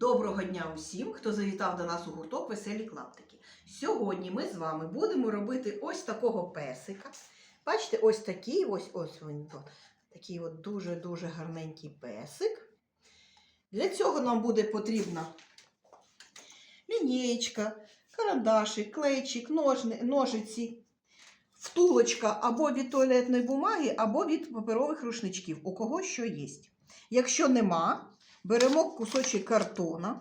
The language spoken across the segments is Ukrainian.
Доброго дня усім, хто завітав до нас у гурток Веселі клаптики. Сьогодні ми з вами будемо робити ось такого песика. Бачите, ось такий, ось ось він. Такий от дуже-дуже гарненький песик. Для цього нам буде потрібна лінієчка, карандашик, клейчик, ножиці, втулочка або від туалетної бумаги, або від паперових рушничків, у кого що є. Якщо нема, беремо кусочок картона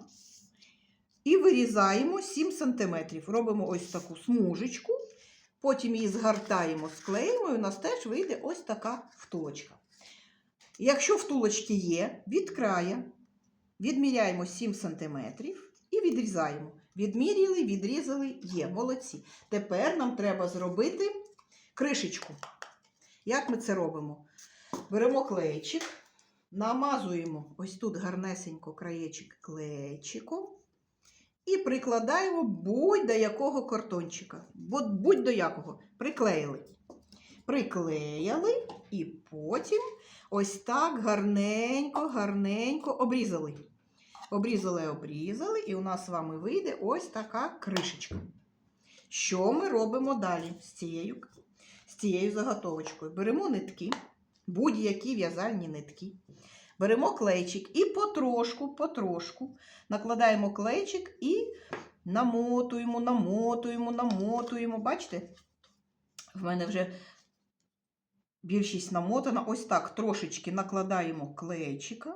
і вирізаємо 7 см. Робимо ось таку смужечку, потім її згортаємо, склеїмо, і у нас теж вийде ось така втулочка. Якщо втулочки є, від края відміряємо 7 см і відрізаємо. Відміряли, відрізали, є, молодці. Тепер нам треба зробити кришечку. Як ми це робимо? Беремо клейчик, намазуємо ось тут гарнесенько краєчик клейчиком і прикладаємо будь-до якого картончика. Будь- Будь-до якого. Приклеїли. Приклеїли і потім ось так гарненько, гарненько обрізали. Обрізали, обрізали, і у нас з вами вийде ось така кришечка. Що ми робимо далі з цією, з цією заготовочкою? Беремо нитки, будь-які в'язальні нитки. Беремо клейчик і потрошку, потрошку накладаємо клейчик і намотуємо, намотуємо, намотуємо. Бачите? В мене вже більшість намотана. Ось так трошечки накладаємо клейчика.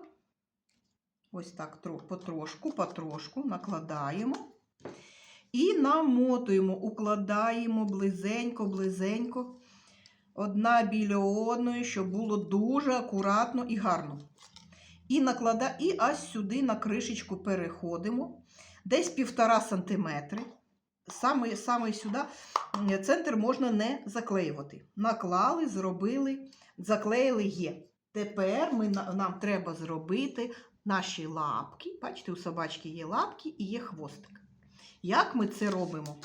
Ось так потрошку, потрошку накладаємо. І намотуємо, укладаємо близенько, близенько, одна біля одної, щоб було дуже акуратно і гарно. І наклада... і аж сюди на кришечку переходимо. Десь півтора сантиметри. Саме, саме сюди центр можна не заклеювати. Наклали, зробили, заклеїли є. Тепер ми, нам треба зробити наші лапки. Бачите, у собачки є лапки і є хвостик. Як ми це робимо?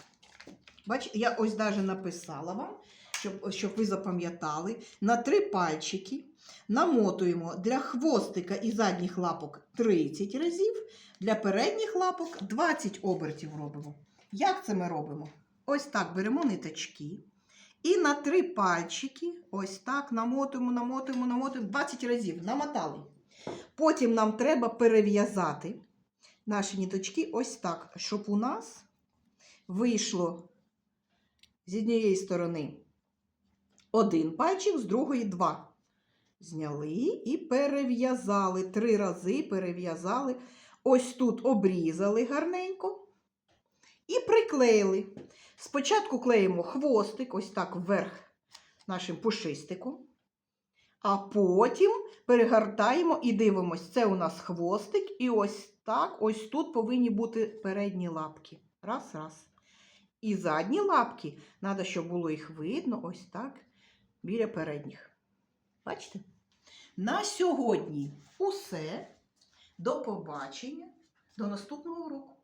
Бачите, я ось навіть написала вам, щоб, щоб ви запам'ятали. На три пальчики намотуємо для хвостика і задніх лапок 30 разів, для передніх лапок 20 обертів робимо. Як це ми робимо? Ось так беремо ниточки. І на три пальчики ось так намотуємо, намотуємо, намотуємо 20 разів. Намотали. Потім нам треба перев'язати наші ниточки ось так, щоб у нас вийшло з однієї сторони один пальчик, з другої два. Зняли і перев'язали. Три рази перев'язали. Ось тут обрізали гарненько і приклеїли. Спочатку клеїмо хвостик, ось так вверх нашим пушистиком. А потім перегортаємо і дивимось, це у нас хвостик, і ось так, ось тут повинні бути передні лапки. Раз, раз. І задні лапки, треба, щоб було їх видно, ось так, біля передніх. Бачите? На сьогодні усе. До побачення, до наступного уроку.